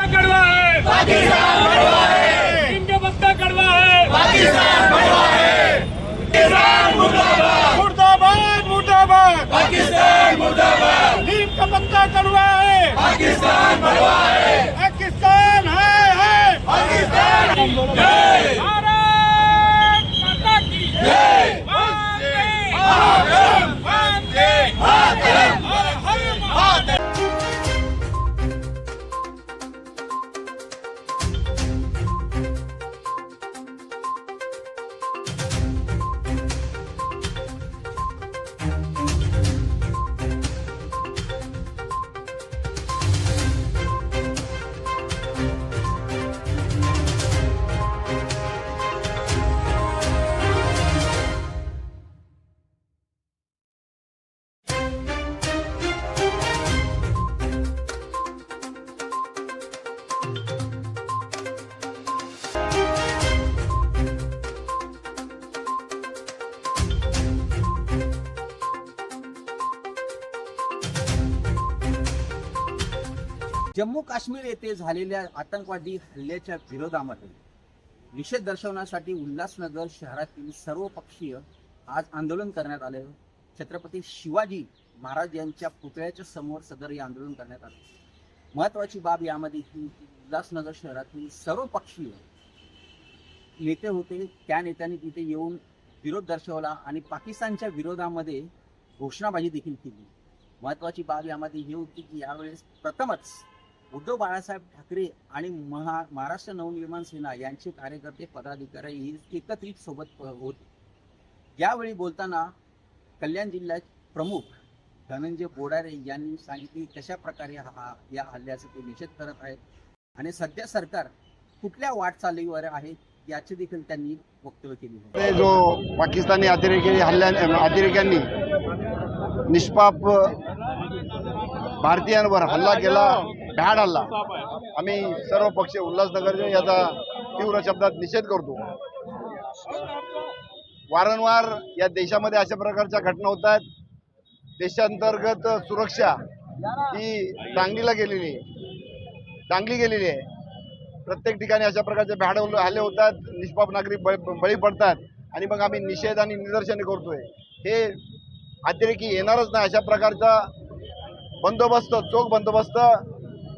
पत्ता कड़वा है। पाकिस्तान कड़वा है। चीन का पत्ता कड़वा है। पाकिस्तान कड़वा है। किसान मुर्दाबाद। मुर्दाबाद मुर्दाबाद। पाकिस्तान मुर्दाबाद। नीम का पत्ता कड़वा है। पाकिस्तान कड़वा है। जम्मू काश्मीर येथे झालेल्या आतंकवादी हल्ल्याच्या विरोधामध्ये निषेध दर्शवण्यासाठी उल्हासनगर शहरातील सर्व पक्षीय आज आंदोलन करण्यात आले. छत्रपती शिवाजी महाराज यांच्या पुतळ्याच्या समोर सदर हे आंदोलन करण्यात आले. महत्वाची बाब यामध्ये ही उल्हासनगर शहरातील सर्व पक्षीय नेते होते त्या नेत्यांनी तिथे येऊन विरोध दर्शवला आणि पाकिस्तानच्या विरोधामध्ये घोषणाबाजी देखील केली. महत्वाची बाब यामध्ये ही होती की यावेळेस प्रथमच उद्धव बाळासाहेब ठाकरे आणि महा महाराष्ट्र नवनिर्माण सेना यांचे कार्यकर्ते पदाधिकारी एकत्रित सोबत होते. यावेळी बोलताना कल्याण जिल्ह्यात प्रमुख धनंजय बोडारे यांनी सांगितले कशा प्रकारे हा या हल्ल्याचा ते निषेध करत आहेत आणि सध्या सरकार कुठल्या वाटचालीवर आहे याचे देखील त्यांनी वक्तव्य केले जो पाकिस्तानी अतिरेकी हल्ल्या अतिरेक्यांनी निष्पाप भारतीयांवर हल्ला केला भ्याड हल्ला आम्ही सर्व पक्ष उल्हासनगरचे याचा तीव्र शब्दात निषेध करतो. वारंवार या देशामध्ये अशा प्रकारच्या घटना होत आहेत. देशांतर्गत सुरक्षा ही चांगलीला गेलेली आहे. चांगली गेलेली आहे. प्रत्येक ठिकाणी अशा प्रकारचे भ्याड हल्ले होतात निष्पाप नागरिक बळी पडतात. आणि मग आम्ही निषेध आणि निदर्शने करतोय. हे अतिरेकी येणारच नाही. अशा प्रकारचा बंदोबस्त चोख बंदोबस्त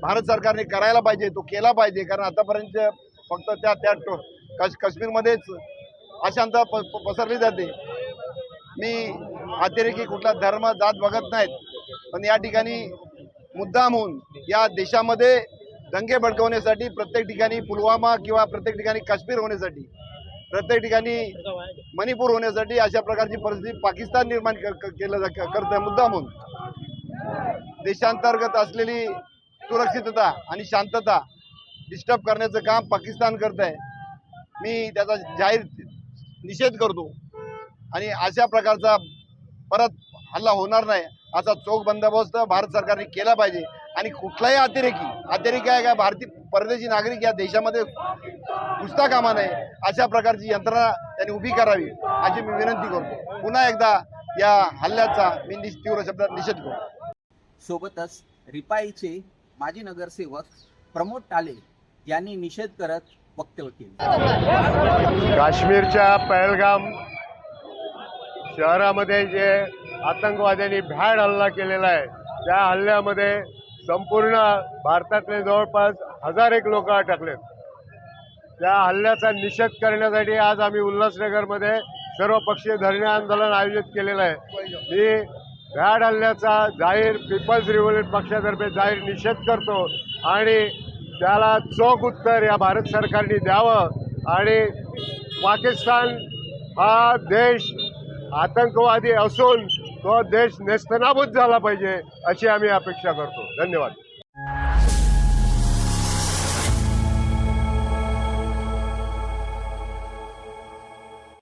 भारत सरकारने करायला पाहिजे तो केला पाहिजे. कारण आतापर्यंत फक्त त्या त्या टो- काश्मीरमध्येच अशांत प पसरली जाते. मी अतिरेकी कुठला धर्म जात बघत नाहीत. पण या ठिकाणी मुद्दाम होऊन या देशामध्ये दंगे भडकवण्यासाठी प्रत्येक ठिकाणी पुलवामा किंवा प्रत्येक ठिकाणी काश्मीर होण्यासाठी प्रत्येक ठिकाणी मणिपूर होण्यासाठी अशा प्रकारची परिस्थिती पाकिस्तान निर्माण केलं जा- करत आहे मुद्दाम होऊन. देशांतर्गत असलेली सुरक्षितता आणि शांतता डिस्टर्ब करण्याचं काम पाकिस्तान करत आहे. मी त्याचा जाहीर निषेध करतो. आणि अशा प्रकारचा परत हल्ला होणार नाही असा चोख बंदोबस्त भारत सरकारने केला पाहिजे. आणि कुठलाही अतिरेकी अतिरेकी आहे का भारतीय परदेशी नागरिक या देशामध्ये घुसता कामा नये अशा प्रकारची यंत्रणा त्यांनी उभी करावी अशी मी विनंती करतो. पुन्हा एकदा या हल्ल्याचा मी तीव्र शब्दात निषेध करतो. सोबतच रिपाईचे माजी नगरसेवक प्रमोद टाले यांनी निषेध करत वक्तव्य केले. काश्मीरच्या पहलगाम शहरामध्ये जे आतंकवाद्यांनी भ्याड हल्ला केलेला आहे त्या हल्ल्यामध्ये संपूर्ण भारतातले जवळपास हजार एक लोक अटकलेत. त्या हल्ल्याचा निषेध करण्यासाठी आज आम्ही उल्हासनगरमध्ये सर्व पक्षीय धरणे आंदोलन आयोजित केलेलं आहे. मी भ्याड हल्ल्याचा जाहीर पीपल्स रिव्होल्यूट पक्षातर्फे जाहीर निषेध करतो आणि त्याला चोख उत्तर या भारत सरकारने द्यावं आणि पाकिस्तान हा देश आतंकवादी असून तो देश नेस्तनाबूत झाला पाहिजे अशी आम्ही अपेक्षा करतो. धन्यवाद.